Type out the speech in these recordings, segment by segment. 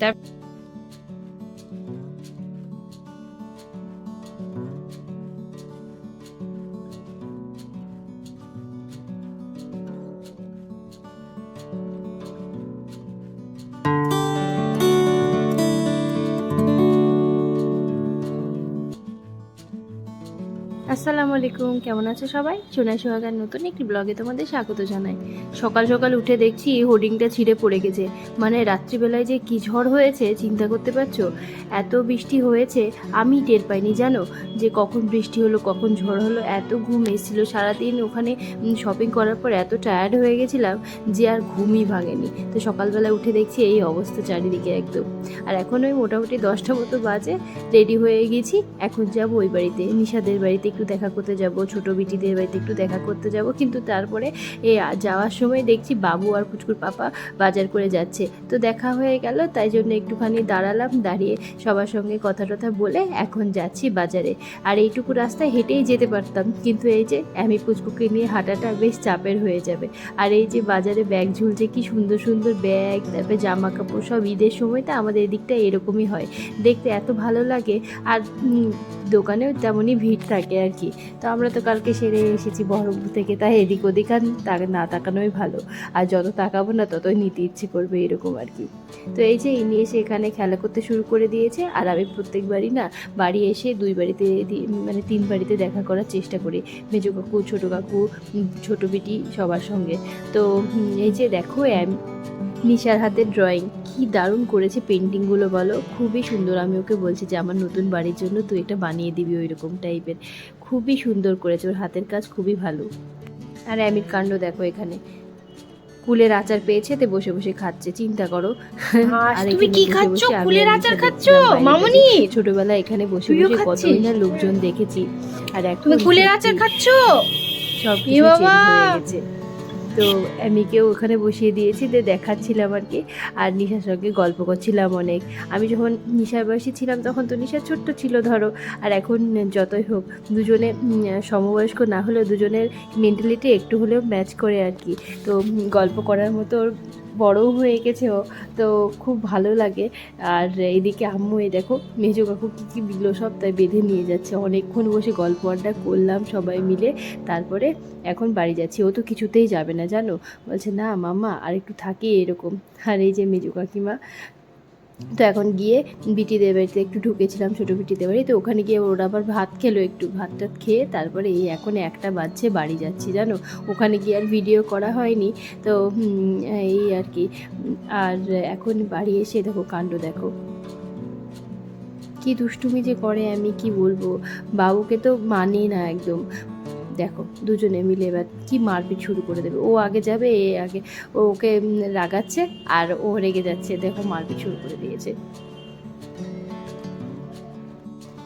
তার আলাইকুম, কেমন আছো সবাই? সোনা সোহাগার নতুন একটি ব্লগে তোমাদের স্বাগত জানাই। সকাল সকাল উঠে দেখছি হোর্ডিংটা ছিঁড়ে পড়ে গেছে। মানে রাত্রিবেলায় যে কি ঝড় হয়েছে, চিন্তা করতে পারছ? এত বৃষ্টি হয়েছে, আমি টের পাইনি, জানো? যে কখন বৃষ্টি হলো, কখন ঝড় হলো, এত ঘুম এসেছিল সারাদিন। ওখানে শপিং করার পর এত টায়ার্ড হয়ে গেছিলাম যে আর ঘুমই ভাঙেনি। তো সকালবেলা উঠে দেখছি এই অবস্থা চারিদিকে একদম। আর এখন ওই মোটামুটি দশটা মতো বাজে রেডি হয়ে গেছি। এখন যাব ওই বাড়িতে, নিশাদের বাড়িতে একটু দেখা করতে। যাব, ছোট বিটিদের বাড়িতে একটু দেখা করতে যাব। কিন্তু তারপরে এ যাওয়ার সময় দেখছি বাবু আর পুচকুর পাপা বাজার করে যাচ্ছে। তো দেখা হয়ে গেল, তাই জন্য একটুখানি দাঁড়ালাম, দাঁড়িয়ে সবার সঙ্গে কথা টথা বলে এখন যাচ্ছি বাজারে। আর এইটুকু রাস্তায় হেঁটেই যেতে পারতাম। কিন্তু এই যে আমি পুচকুকে নিয়ে হাঁটাটা বেশ চাপের হয়ে যাবে। আর এই যে বাজারে ব্যাগ ঝুলছে, কি সুন্দর সুন্দর ব্যাগ, তারপরে জামা কাপড় সব ঈদের সময়টা আমাদের এদিকটা এরকমই হয়। দেখতে এত ভালো লাগে, আর দোকানেও তেমনই ভিড় থাকে আর কি। তো আমরা তো কালকে সেরে এসেছি বহরমপুর থেকে, তাই এদিক ওদিক আর না তাকানোই ভালো। আর যত তাকাবো না ততই নিতে ইচ্ছে করবে এরকম আর কি। তো এই যে ইনি এসে এখানে খেলা করতে শুরু করে দিয়েছে, আর আমি প্রত্যেকবারই না বাড়ি এসে দুই বাড়িতে মানে তিন বাড়িতে দেখা করার চেষ্টা করি। মেজো কাকু, ছোটো কাকু ছোটো বিটি সবার সঙ্গে। তো এই যে দেখো নিশার হাতের ড্রয়িং কি দারুণ করেছে পেন্টিংগুলো বলো। খুবই সুন্দর। আমি ওকে বলছি যে আমার নতুন বাড়ির জন্য তুই এটা বানিয়ে দিবি ওই রকম টাইপের খুবই সুন্দর করেছে। ওর হাতের কাজ খুবই ভালো। আর অ্যামির কাণ্ড দেখো এখানে। কুলের আচার পেয়েছে তে বসে বসে খাচ্ছে। চিন্তা করো। আর তুমি কি বসে খাচ্ছ? কুলের আচার খাচ্ছ? মামনি। ছোটবেলায় এখানে বসে বসে? কতই না লোকজন দেখেছি। আর এখন তুমি কুলের আচার খাচ্ছ? সব কিছু বাবা! চেঞ্জ হয়ে গেছে। তো অ্যামিকেও ওখানে বসিয়ে দিয়েছি, তো দেখাচ্ছিলাম আর কি। আর নিশার সঙ্গে গল্প করছিলাম অনেক। আমি যখন নিশার বয়সী ছিলাম তখন তো নিশা ছোট্ট ছিল, ধরো। আর এখন যতই হোক, দুজনে সমবয়স্ক না হলেও দুজনের মেন্টালিটি একটু হলেও ম্যাচ করে আর কি। তো গল্প করার মতো ওর বড়ও হয়ে গেছে ও তো খুব ভালো লাগে। আর এদিকে আম্মু, এই দেখো, মেজো কাকু কী কী দিল সব তাই বেঁধে নিয়ে যাচ্ছে। অনেকক্ষণ বসে গল্প আড্ডা করলাম সবাই মিলে, তারপরে এখন বাড়ি যাচ্ছি। ও তো কিছুতেই যাবে না, জানো? বলছে, না, মামা আর একটু থাকি এরকম। আর এই যে মেজো কাকিমা তো এখন গিয়ে বিটিদের বাড়িতে একটু ঢুকেছিলাম, ছোটো বিটিদের বাড়ি। তো ওখানে গিয়ে ওরা আবার ভাত খেলো একটু ভাত টাত খেয়ে তারপরে এই এখন একটা বাজছে, বাড়ি যাচ্ছি, জানো? ওখানে গিয়ে আর ভিডিও করা হয়নি। তো এই আর কি। আর এখন বাড়ি এসে দেখো কাণ্ড দেখো। কি দুষ্টুমি যে করে আমি, কি বলব? বাবুকে তো মানে না একদম। দেখো, দুজনে মিলে এবার কি মারপিট শুরু করে দেবে। ও আগে যাবে, এ আগে ওকে রাগাচ্ছে আর ও রেগে যাচ্ছে। দেখো, মারপিট শুরু করে দিয়েছে।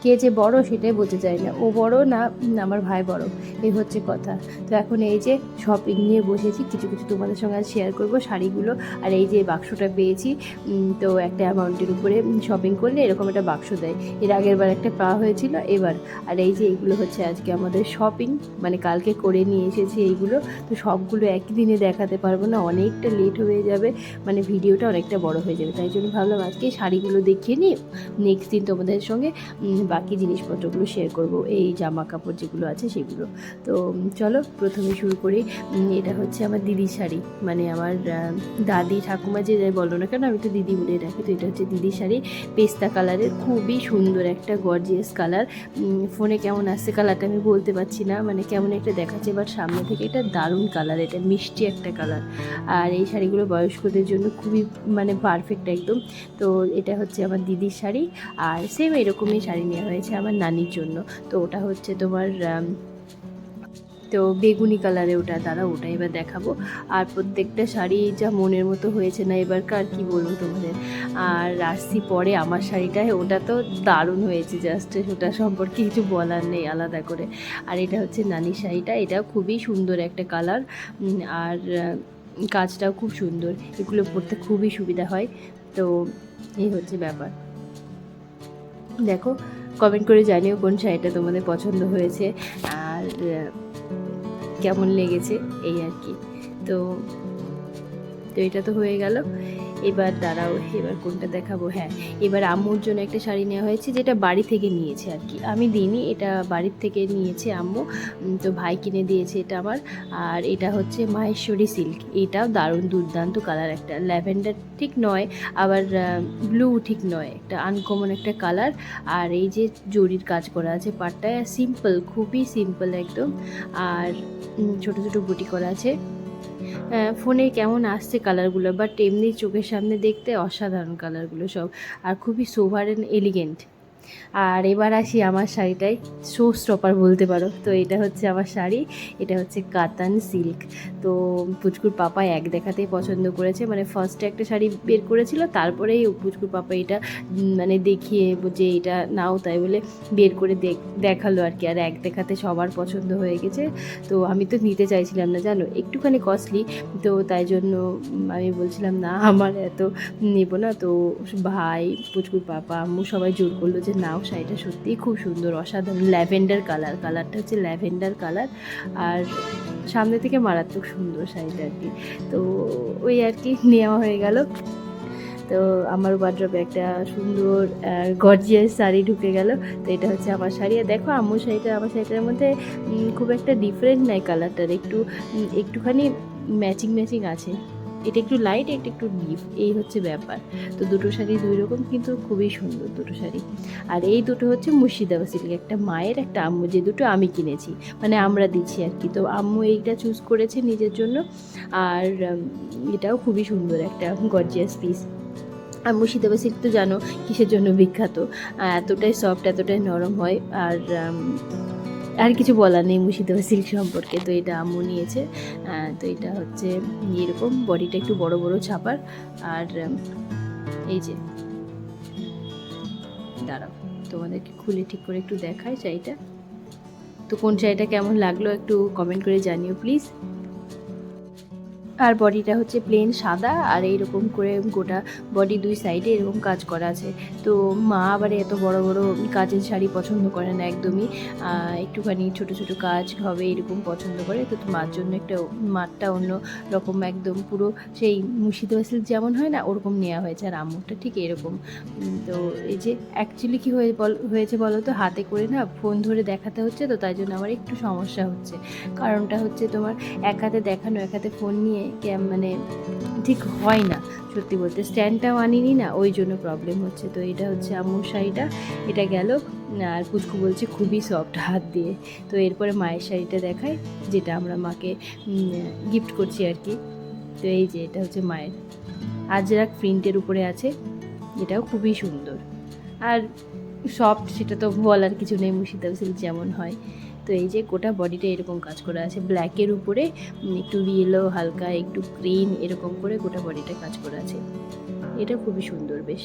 কে যে বড় সেটাই বোঝা যায় না। ও বড় না আমার ভাই বড়। এই হচ্ছে কথা। তো এখন এই যে শপিং নিয়ে বসেছি, কিছু কিছু তোমাদের সঙ্গে আজ শেয়ার করব শাড়িগুলো। আর এই যে বাক্সটা পেয়েছি তো একটা অ্যামাউন্টের উপরে শপিং করলে এরকম একটা বাক্স দেয়। এর আগের বার একটা পাওয়া হয়েছিল, এবার। আর এই যে এইগুলো হচ্ছে আজকে আমাদের শপিং মানে কালকে করে নিয়ে এসেছি এইগুলো। তো সবগুলো একই দিনে দেখাতে পারব না, অনেকটা লেট হয়ে যাবে মানে ভিডিওটা অনেকটা বড় হয়ে যাবে। তাই জন্য ভাবলাম আজকে শাড়িগুলো দেখিয়ে নিই নেক্সট দিন তোমাদের সঙ্গে বাকি জিনিসপত্রগুলো শেয়ার করব। এই জামা কাপড় যেগুলো আছে সেগুলো। তো চলো প্রথমে শুরু করি। এটা হচ্ছে আমার দিদির শাড়ি। মানে আমার দাদি ঠাকুমা যে বলো না কেন, আমি তো দিদি বলে রাখি। তো এটা হচ্ছে দিদির শাড়ি। পেস্তা কালারের খুবই সুন্দর একটা গর্জিয়াস কালার ফোনে কেমন আসছে কালারটা আমি বলতে পারছি না। মানে কেমন একটা দেখাচ্ছে বাট সামনে থেকে এটা দারুণ কালার এটা মিষ্টি একটা কালার আর এই শাড়িগুলো বয়স্কদের জন্য খুবই মানে পারফেক্ট একদম। তো এটা হচ্ছে আমার দিদির শাড়ি। আর সেম এরকমই শাড়ি নেওয়া হয়েছে আমার নানির জন্য। তো ওটা হচ্ছে তোমার তো বেগুনি কালারে ওটা দাঁড়া ওটা এবার দেখাবো। আর প্রত্যেকটা শাড়ি যা মনের মতো হয়েছে না এবারকার, কি বলব তোমাদের? আর আসছি পরে আমার শাড়িটায়, ওটা তো দারুণ হয়েছে জাস্ট ওটা সম্পর্কে কিছু বলার নেই আলাদা করে। আর এটা হচ্ছে নানির শাড়িটা, এটাও খুবই সুন্দর একটা কালার। আর কাজটাও খুব সুন্দর, এগুলো পরতে খুবই সুবিধা হয়। তো এই হচ্ছে ব্যাপার। দেখো কমেন্ট করে জানিও কোন শাড়িটা তোমাদের পছন্দ হয়েছে আর কেমন লেগেছে, এই আর কি। তো তো এটা তো হয়ে গেল। এবার দাঁড়াও, এবার কোনটা দেখাবো? হ্যাঁ এবার আম্মুর জন্য একটা শাড়ি নেওয়া হয়েছে, যেটা বাড়ি থেকে নিয়েছে আর কি। আমি দিইনি, এটা বাড়ির থেকে নিয়েছে আম্মু। তো ভাই কিনে দিয়েছে এটা আমার। আর এটা হচ্ছে মাহেশ্বরী সিল্ক। এটাও দারুণ দুর্দান্ত কালার একটা। ল্যাভেন্ডার ঠিক নয়, আবার ব্লু ঠিক নয়। একটা আনকমন একটা কালার। আর এই যে জরির কাজ করা আছে পাটটায়, সিম্পল, খুবই সিম্পল একদম। আর ছোট ছোট বুটি করা আছে। ফোনে কেমন আসছে কালারগুলো বাট এমনি চোখের সামনে দেখতে অসাধারণ কালারগুলো সব। আর খুবই সোভার অ্যান্ড এলিগেন্ট আর এবার আসি আমার শাড়িটাই শো স্টপার বলতে পারো। তো এটা হচ্ছে আমার শাড়ি, এটা হচ্ছে কাতান সিল্ক তো পুচকুর পাপা এক দেখাতেই পছন্দ করেছে। মানে ফার্স্টে একটা শাড়ি বের করেছিল, তারপরেই পুচকুর পাপা এটা মানে দেখিয়ে যে এটা নাও তাই বলে বের করে দেখ- দেখাল আর কি। আর এক দেখাতে সবার পছন্দ হয়ে গেছে। তো আমি তো নিতে চাইছিলাম না, জানো? একটুখানি কস্টলি তো তাই জন্য আমি বলছিলাম, না, আমার এত নেব না। তো ভাই, পুচকুর পাপা, আম্মু সবাই জোর করল যে নাও, শাড়িটা সত্যিই খুব সুন্দর, অসাধারণ। ল্যাভেন্ডার কালার, কালারটা হচ্ছে ল্যাভেন্ডার কালার। আর সামনে থেকে মারাত্মক সুন্দর শাড়িটা আর কি। তো ওই আর কি, নেওয়া হয়ে গেল। তো আমার ওয়ার্ড্রপে একটা সুন্দর গর্জিয়াস শাড়ি ঢুকে গেল। তো এটা হচ্ছে আমার শাড়ি। আর দেখো আমার শাড়িটা, আমার শাড়িটার মধ্যে খুব একটা ডিফারেন্ট নাই কালারটার একটু একটুখানি ম্যাচিং ম্যাচিং আছে। এটা একটু লাইট এটা একটু ডিপ এই হচ্ছে ব্যাপার। তো দুটো শাড়ি দুই রকম, কিন্তু খুবই সুন্দর দুটো শাড়ি। আর এই দুটো হচ্ছে মুর্শিদাবাদ সিল্ক একটা মায়ের, একটা আম্মু, যে দুটো আমি কিনেছি মানে আমরা দিচ্ছি আর কি। তো আম্মু এইটা চুজ করেছে নিজের জন্য, আর এটাও খুবই সুন্দর একটা গর্জিয়াস পিস আর মুর্শিদাবাদ সিল্ক তো জানো, কিসের জন্য বিখ্যাত? এতটাই সফট এতটাই নরম হয়, আর আর কিছু বলার নেই মুর্শিদাবাদ সিল্ক সম্পর্কে, তো এটা আমু নিয়েছে। তো এটা হচ্ছে এরকম, বডিটা একটু বড় বড় ছাপার। আর এই যে দাঁড়াও, তোমাদেরকে খুলে ঠিক করে একটু দেখায় শাড়িটা তো কোন শাড়িটা কেমন লাগল একটু কমেন্ট করে জানিও প্লিজ আর বডিটা হচ্ছে প্লেন সাদা আর এইরকম করে গোটা বডি দুই সাইডে এরকম কাজ করা আছে। তো মা আবার এত বড় বড় কাজের শাড়ি পছন্দ করে না একদমই। একটুখানি ছোট ছোট কাজ হবে এরকম পছন্দ করে। তো মার জন্য একটা মারটা অন্য রকম একদম পুরো সেই মুর্শিদাবাদ যেমন হয় না, ওরকম নেওয়া হয়েছে আর আম্মুরটা ঠিক এরকম। তো এই যে অ্যাকচুয়ালি কী হয়ে বল, হয়েছে বলো তো? হাতে করে না ফোন ধরে দেখাতে হচ্ছে তো তাই জন্য আমার একটু সমস্যা হচ্ছে। কারণটা হচ্ছে তোমার এক হাতে দেখানো, এক হাতে ফোন নিয়ে মানে ঠিক হয় না, সত্যি বলতে। স্ট্যান্ডটাও আনিনি না, ওই জন্য প্রবলেম হচ্ছে। তো এটা হচ্ছে আম্মুর শাড়িটা, এটা গেল। আর পুচকু বলছে খুবই সফট হাত দিয়ে। তো এরপরে মায়ের শাড়িটা দেখায় যেটা আমরা মাকে গিফট করছি আর কি। তো এই যে, এটা হচ্ছে মায়ের। আজরাক প্রিন্টের উপরে আছে, এটাও খুবই সুন্দর। আর সফট সেটা তো বলার কিছু নেই, মুর্শিদাবাদ যেমন হয়। তো এই যে গোটা বডিটা এরকম কাজ করা আছে। ব্ল্যাকের উপরে একটু ইয়েলো হালকা, একটু গ্রিন এরকম করে গোটা বডিটা কাজ করা আছে। এটা খুবই সুন্দর বেশ।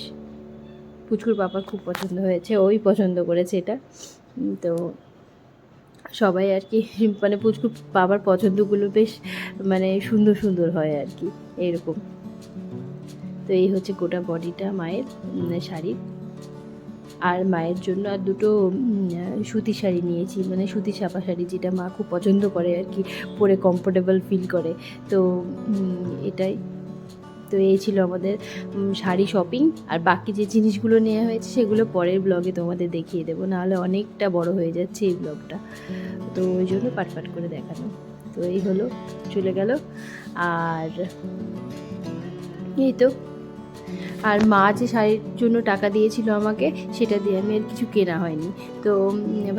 পুচকুর পাপার খুব পছন্দ হয়েছে, ওই পছন্দ করেছে এটা। তো সবাই আর কি মানে পুচকুর বাবার পছন্দগুলো বেশ মানে সুন্দর সুন্দর হয় আর কি, এরকম। তো এই হচ্ছে গোটা বডিটা মায়ের শাড়ির। আর মায়ের জন্য আর দুটো সুতি শাড়ি নিয়েছি। মানে সুতি ছাপা শাড়ি যেটা মা খুব পছন্দ করে আর কি, পরে কমফোর্টেবল ফিল করে। তো এটাই। তো এই ছিল আমাদের শাড়ি শপিং আর বাকি যে জিনিসগুলো নেওয়া হয়েছে সেগুলো পরের ব্লগে তোমাদের দেখিয়ে দেবো। নাহলে অনেকটা বড় হয়ে যাচ্ছে এই ব্লগটা তো ওই জন্য পাট পাট করে দেখানো। তো এই হলো, চলে গেল। আর এই তো। আর মা যে শাড়ির জন্য টাকা দিয়েছিল আমাকে, সেটা দিয়ে আমি আর কিছু কেনা হয়নি। তো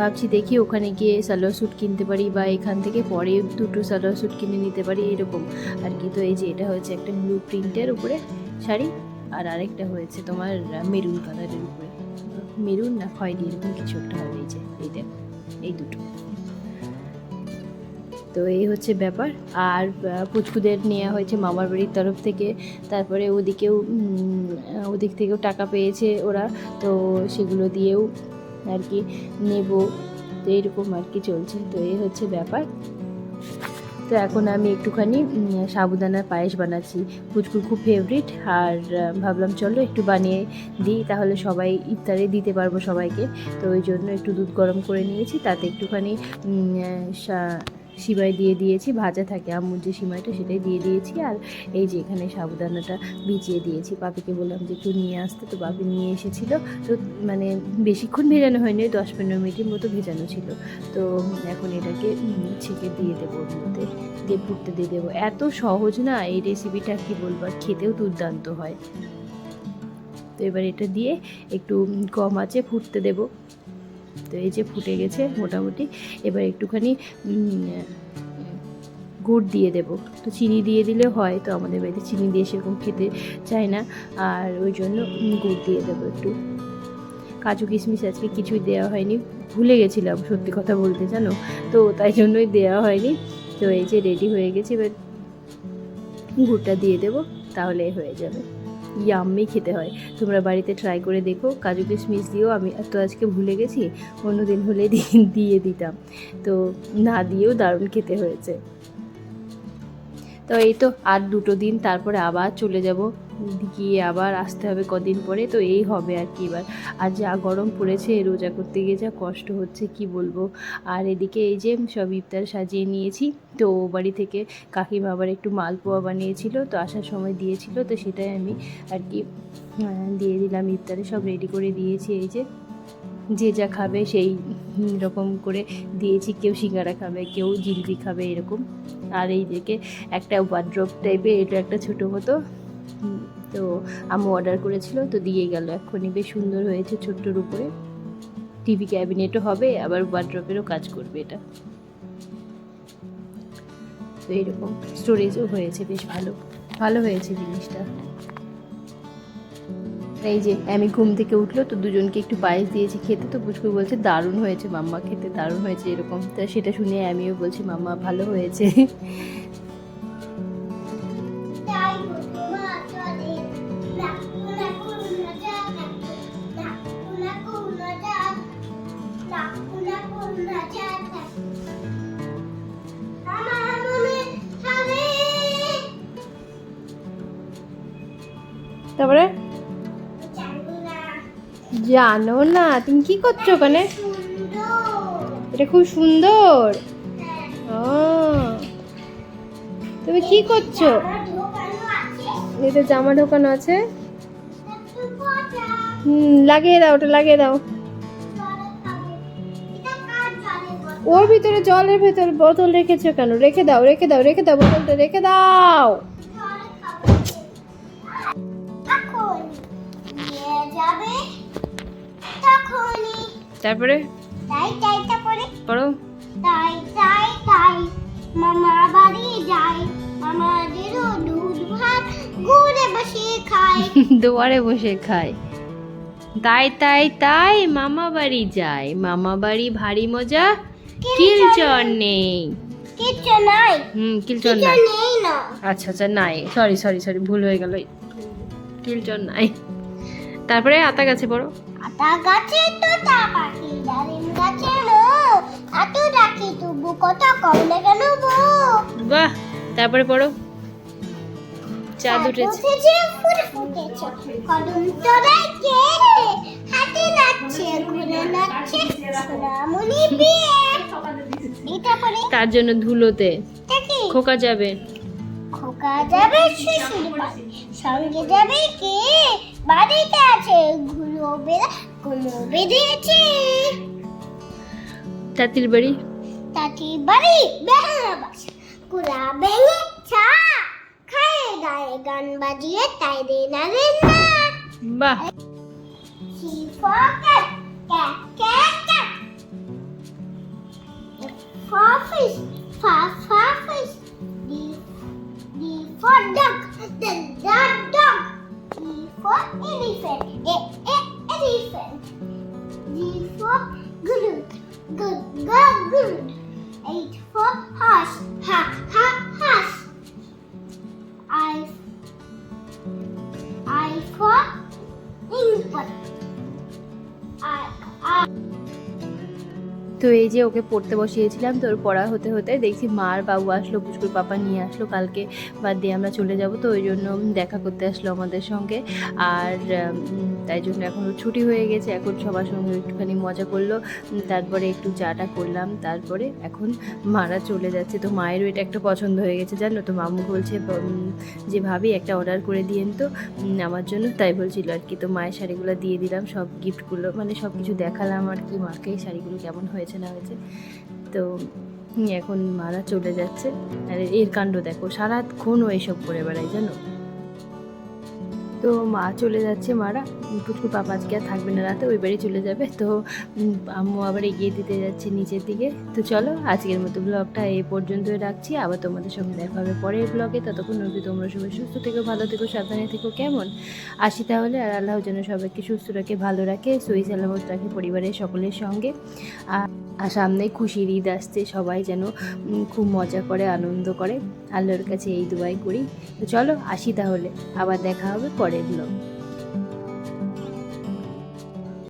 ভাবছি দেখি ওখানে গিয়ে সালোয়ার স্যুট কিনতে পারি বা এখান থেকে পরে দুটো সালোয়ার স্যুট কিনে নিতে পারি, এরকম। আর কি, তো এই যে এটা হয়েছে একটা ব্লু প্রিন্টের উপরে শাড়ি, আর আরেকটা হয়েছে তোমার মেরুন কালারের উপরে। মেরুন না খয়েরি, এরকম কিছু একটা হবে এই যে এই দেখো এই দুটো। তো এই হচ্ছে ব্যাপার। আর পুচকুদের নেওয়া হয়েছে মামার বাড়ির তরফ থেকে। তারপরে ওদিকেও ওদিক থেকেও টাকা পেয়েছে ওরা। তো সেগুলো দিয়েও আর কি নেব। তো এরকম আর কি চলছে। তো এই হচ্ছে ব্যাপার। তো এখন আমি একটুখানি সাবুদানার পায়েস বানাচ্ছি। পুচকুর খুব ফেভারিট আর ভাবলাম চলো একটু বানিয়ে দিই। তাহলে সবাই ইফতারে দিতে পারব সবাইকে। তো ওই জন্য একটু দুধ গরম করে নিয়েছি। তাতে একটুখানি সিমাই দিয়ে দিয়েছি, ভাজা থাকে আম্মুর যে সিমাইটা সেটাই দিয়ে দিয়েছি। আর এই যে এখানে সাবুদানাটা ভিজিয়ে দিয়েছি। পাপিকে বললাম যে একটু নিয়ে আসতে, তো পাপি নিয়ে এসেছিল। তো মানে বেশিক্ষণ ভেজানো হয়নি দশ পনেরো মিনিটের মতো ভেজানো ছিল। তো এখন এটাকে ছেঁকে দিয়ে দেবো মধ্যে, দিয়ে ফুটতে দিয়ে দেবো। এত সহজ না, এই রেসিপিটা কি বলব, আর খেতেও দুর্দান্ত হয়। তো এবার এটা দিয়ে একটু কম আছে, ফুটতে দেবো। তো এই যে ফুটে গেছে মোটামুটি। এবার একটুখানি গুড় দিয়ে দেবো। তো চিনি দিয়ে দিলে হয়, তো আমাদের বাড়িতে চিনি দিয়ে সেরকম খেতে চায় না। আর ওই জন্য গুড় দিয়ে দেবো একটু। কাজু কিশমিশ আজকে কিছুই দেওয়া হয়নি। ভুলে গেছিলাম সত্যি কথা বলতে, জানো? তো তাই জন্যই দেওয়া হয়নি। তো এই যে রেডি হয়ে গেছে, এবার গুড়টা দিয়ে দেবো তাহলে হয়ে যাবে। ইয়াম্মি খেতে হয়। তোমরা বাড়িতে ট্রাই করে দেখো। কাজু কিশমিশ দিয়েও আমি তো আজকে ভুলে গেছি, অন্যদিন হলে দিয়ে দিয়ে দিতাম। তো না দিয়েও দারুণ খেতে হয়েছে। তো এই তো আর দুটো দিন তারপরে আবার চলে যাব। গিয়ে আবার আসতে হবে কদিন পরে, তো এই হবে আর কি এবার। আর যা গরম পড়েছে, রোজা করতে গিয়ে যা কষ্ট হচ্ছে, কি বলব? আর এদিকে এই যে সব ইফতার সাজিয়ে নিয়েছি, তো বাড়ি থেকে কাকিমা আবার একটু মালপোয়া বানিয়েছিল, তো আসার সময় দিয়েছিল, তো সেটাই আমি আর কি দিয়ে দিলাম ইফতারে, সব রেডি করে দিয়েছি এই যে। যে যা খাবে সেই রকম করে দিয়েছি, কেউ সিঙ্গারা খাবে, কেউ জিলিপি খাবে, এরকম। আর এই দিকে একটা ওয়ার্ড্রপ টাইপের এটা একটা ছোটো মতো। তো আমি অর্ডার করেছিল, তো দিয়ে গেল এক্ষুনি। বেশ সুন্দর হয়েছে ছোট্টর উপরে। টিভি ক্যাবিনেটও হবে, আবার ওয়ার্ড্রপেরও কাজ করবে এটা। তো এরকম। স্টোরেজও হয়েছে, বেশ ভালো। ভালো হয়েছে জিনিসটা। এই যে, আমি ঘুম থেকে উঠল, তো দুজনকে একটু পায়েস দিয়েছি খেতে, তো পুচকু বলছে, দারুণ হয়েছে মাম্মা, খেতে দারুণ হয়েছে, এরকম। তা সেটা শুনে আমিও বলছি, মাম্মা, ভালো হয়েছে। তাই জানো না, তুমি কি করছ ওখানে? এটা খুব সুন্দর। ও তুমি কি করছ? এটা জামা ঢোকানো আছে। হুম, লাগিয়ে দাও, ওটা লাগিয়ে দাও। ওর ভিতরে জলের ভেতর বোতল রেখেছো কেন? রেখে দাও রেখে দাও রেখে দাও, বোতলটা রেখে দাও। যাবে? তখনই তারপরে? তাই তাই তারপরে? পড়ো। তাই তাই তাই মামা বাড়ি যাই মামাদেরও দুধ ভাত ঘুরে বসে খাই দুয়ারে বসে খায়। তাই তাই তাই মামা বাড়ি যায়। মামা বাড়ি ভারী মজা। কিলচর নেই। কিচ্ছু নাই। হুম কিলচর নাই। আচ্ছা আচ্ছা নাই। সরি সরি সরি ভুল হয়ে গেল। কিলচর নাই। তারপরে আতা গাছে পড়ো। আতা গাছে তো তা পাখি ডালিম গাছে নো এত ডাকি তবু কম না কেন বাহ তারপরে পড়ো। চাঁদ উঠেছে। উঠেছে ফুল ফুটেছে। কদম তলায় কে? হাতে নাচছে ঘুরে নাচছে সোনামণি বিয়ে। এটা পরে। তার জন্য ধুলোতে? খোকা যাবে। খোকা যাবে শিশুর সঙ্গে যাবে কে? বাড়িতে আছে ঘুরো বেড়া কোনো তাঁতির বাড়ি তাতি বাড়ি বেহানা বাসা কুড়া ভেঙে ছা খায়ে গায়ে গান বাজিয়ে তাই রে না রে না বাহ fish, fish. D D for duck, the. E for elephant, a a elephant. G for good, good good good. H for horse, ha ha horse. তো এই যে ওকে পড়তে বসিয়েছিলাম তোর পড়া হতে হতে দেখছি মা আর বাবু আসলো পুচকুর পাপা নিয়ে আসলো কালকে, বাদ দিয়ে আমরা চলে যাব। তো ওই জন্য দেখা করতে আসলো আমাদের সঙ্গে। আর তাই জন্য এখন ছুটি হয়ে গেছে, এখন সবার সঙ্গে একটুখানি মজা করল। তারপরে একটু চাটা করলাম, তারপরে এখন মারা চলে যাচ্ছে। তো মায়েরও এটা একটা পছন্দ হয়ে গেছে জানো তো মামু বলছে যে ভাবি একটা অর্ডার করে দিয়েন তো আমার জন্য। তাই বলছিল আর কি, তো মায়ের শাড়িগুলো দিয়ে দিলাম, সব গিফটগুলো মানে সব কিছু দেখালাম আর কি, মাকে শাড়িগুলো কেমন হয়েছে। না হয়েছে। তো এখন মারা চলে যাচ্ছে। আর এর কাণ্ড দেখো, সারাক্ষণ ও এসব করে বেড়ায়, জানো? তো মা চলে যাচ্ছে, মারা। পুচকু পাপা আজকে আর থাকবে না রাতে, ওই বাড়ি চলে যাবে। তো আম্মু আবার এগিয়ে দিতে যাচ্ছে নিচের দিকে। তো চলো, আজকের মতো ব্লগটা এই পর্যন্তই রাখছি। আবার তোমাদের সঙ্গে দেখা হবে পরের ব্লগে ততক্ষণ অবধি তোমরা সবাই সুস্থ থেকো, ভালো থেকো, সাবধানে থেকো, কেমন? আসি তাহলে, আর আল্লাহ যেন সবাইকে সুস্থ রাখে, ভালো রাখে, সই সালামত রাখে পরিবারের সকলের সঙ্গে। আর আর সামনে খুশির ঈদ আসছে, সবাই যেন খুব মজা করে, আনন্দ করে। আল্লাহর কাছে এই দুয়াই করি। তো চলো আসি তাহলে। আবার দেখা হবে পরের ব্লগ